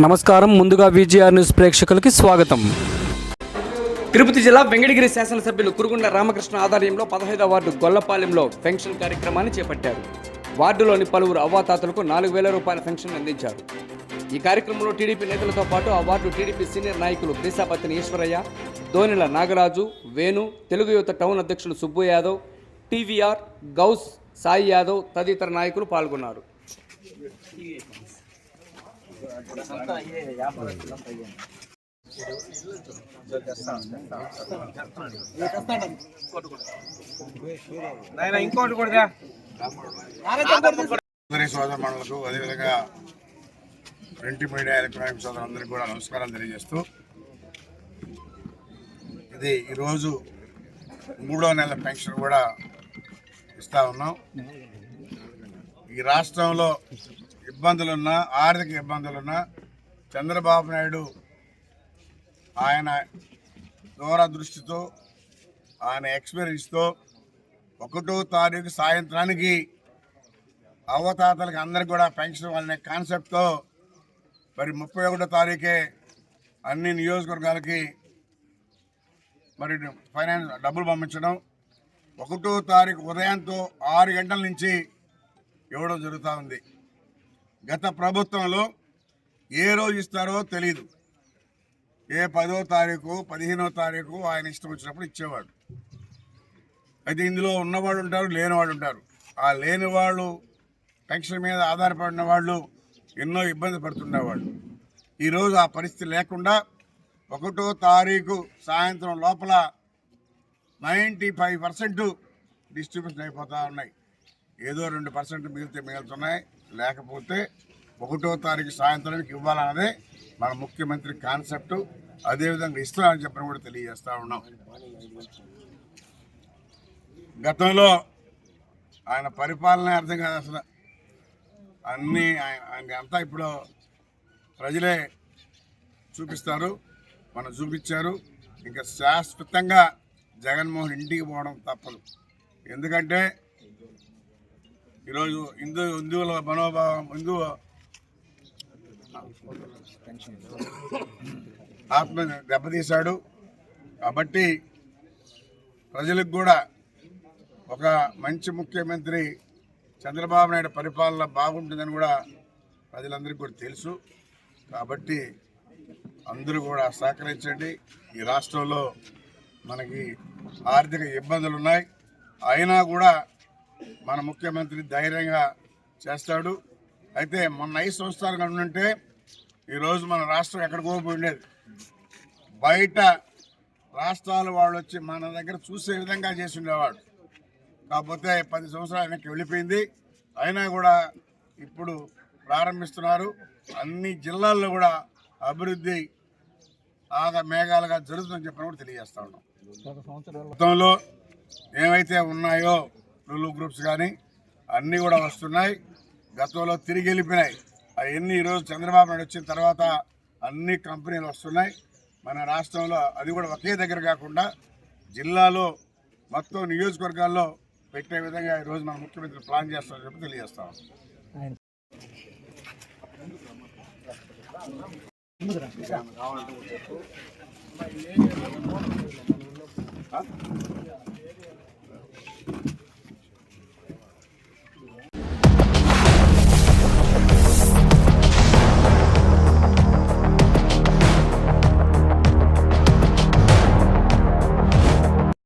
నమస్కారం. ముందుగా VGR news ప్రేక్షకులకి స్వాగతం. తిరుపతి జిల్లా వెంకటగిరి శాసనసభ్యులు కురుగుండ రామకృష్ణ ఆధ్వర్యంలో పదహైదవ వార్డు గొల్లపాలెంలో పెన్షన్ కార్యక్రమాన్ని చేపట్టారు. వార్డులోని పలువురు అవ్వాతాతలకు నాలుగు వేల రూపాయల పెన్షన్ అందించారు. ఈ కార్యక్రమంలో టీడీపీ నేతలతో పాటు ఆ వార్డు టీడీపీ సీనియర్ నాయకులు గ్రీసాపతిని ఈశ్వరయ్య దోనిల నాగరాజు వేణు తెలుగు యువత టౌన్ అధ్యక్షులు సుబ్బు యాదవ్ టీవీఆర్ గౌస్ సాయి యాదవ్ తదితర నాయకులు పాల్గొన్నారు. ఇంకోటి కూడా అందరి అదేవిధంగా ప్రింట్ మీడియా ఎలక్ట్రానిక్ సోదరులందరికీ కూడా నమస్కారాలు తెలియజేస్తూ ఇది ఈరోజు మూడో నెల పెన్షన్ కూడా ఇస్తా ఉన్నాం. ఈ రాష్ట్రంలో ఇబ్బందులున్నా ఆర్థిక ఇబ్బందులున్నా చంద్రబాబు నాయుడు ఆయన దూరదృష్టితో ఆయన ఎక్స్పీరియన్స్తో ఒకటో తారీఖు సాయంత్రానికి అవతాతలకు అందరికి కూడా పెన్షన్ అనే కాన్సెప్ట్తో మరి ముప్పై ఒకటో తారీఖే అన్ని నియోజకవర్గాలకి మరి ఫైనాన్స్ డబ్బులు పంపించడం. ఒకటో తారీఖు ఉదయంతో ఆరు గంటల నుంచి ఇవ్వడం జరుగుతూ ఉంది. గత ప్రభుత్వంలో ఏ రోజు ఇస్తారో తెలియదు ఏ పదో తారీఖు పదిహేనో తారీఖు ఆయన ఇష్టం వచ్చినప్పుడు ఇచ్చేవాడు. అయితే ఇందులో ఉన్నవాళ్ళు ఉంటారు లేనివాళ్ళు ఉంటారు. ఆ లేని వాళ్ళు పెన్షన్ మీద ఆధారపడిన వాళ్ళు ఎన్నో ఇబ్బంది పడుతుండేవాళ్ళు. ఈరోజు ఆ పరిస్థితి లేకుండా ఒకటో తారీఖు సాయంత్రం లోపల నైంటీ ఫైవ్ పర్సెంట్ డిస్ట్రిబ్యూషన్ అయిపోతూ ఉన్నాయి. ఏదో రెండు పర్సెంట్ మిగిలితే మిగులుతున్నాయి. లేకపోతే ఒకటో తారీఖు సాయంత్రానికి ఇవ్వాలన్నదే మన ముఖ్యమంత్రి కాన్సెప్ట్. అదేవిధంగా ఇస్తామని చెప్పడం కూడా తెలియజేస్తూ ఉన్నాం. గతంలో ఆయన పరిపాలన అర్థం కాదు అసలు. అన్నీ ఆయన- ఆయన అంతా ఇప్పుడు ప్రజలే చూపిస్తారు మనం చూపించారు. ఇంకా శాశ్వతంగా జగన్మోహన్ ఇంటికి పోవడం తప్పదు. ఎందుకంటే ఈరోజు హిందూ హిందువుల మనోభావం హిందూ ఆత్మ దెబ్బతీశాడు. కాబట్టి ప్రజలకు కూడా ఒక మంచి ముఖ్యమంత్రి చంద్రబాబు నాయుడు పరిపాలన బాగుంటుందని కూడా ప్రజలందరికీ కూడా తెలుసు. కాబట్టి అందరూ కూడా సహకరించండి. ఈ రాష్ట్రంలో మనకి ఆర్థిక ఇబ్బందులు ఉన్నాయి అయినా కూడా మన ముఖ్యమంత్రి ధైర్యంగా చేస్తాడు. అయితే మొన్న ఐదు సంవత్సరాలు కనుక ఉంటే ఈరోజు మన రాష్ట్రం ఎక్కడికో ఉండేది. బయట రాష్ట్రాల వాళ్ళు వచ్చి మన దగ్గర చూసే విధంగా చేసి ఉండేవాడు. కాకపోతే పది సంవత్సరాలు వెనక్కి వెళ్ళిపోయింది. అయినా కూడా ఇప్పుడు ప్రారంభిస్తున్నారు. అన్ని జిల్లాల్లో కూడా అభివృద్ధి ఆగ మేఘాలుగా జరుగుతుందని చెప్పిన కూడా తెలియజేస్తా ఉన్నాం. గతంలో ఏవైతే ఉన్నాయో లులు గ్రూప్స్ కానీ అన్నీ కూడా వస్తున్నాయి. గతంలో తిరిగి వెళ్ళిపోయినాయి. అవన్నీ ఈరోజు చంద్రబాబు నాయుడు వచ్చిన తర్వాత అన్ని కంపెనీలు వస్తున్నాయి. మన రాష్ట్రంలో అది కూడా ఒకే దగ్గర కాకుండా జిల్లాలో మొత్తం నియోజకవర్గాల్లో పెట్టే విధంగా ఈరోజు మన ముఖ్యమంత్రి ప్లాన్ చేస్తామని చెప్పి తెలియజేస్తాం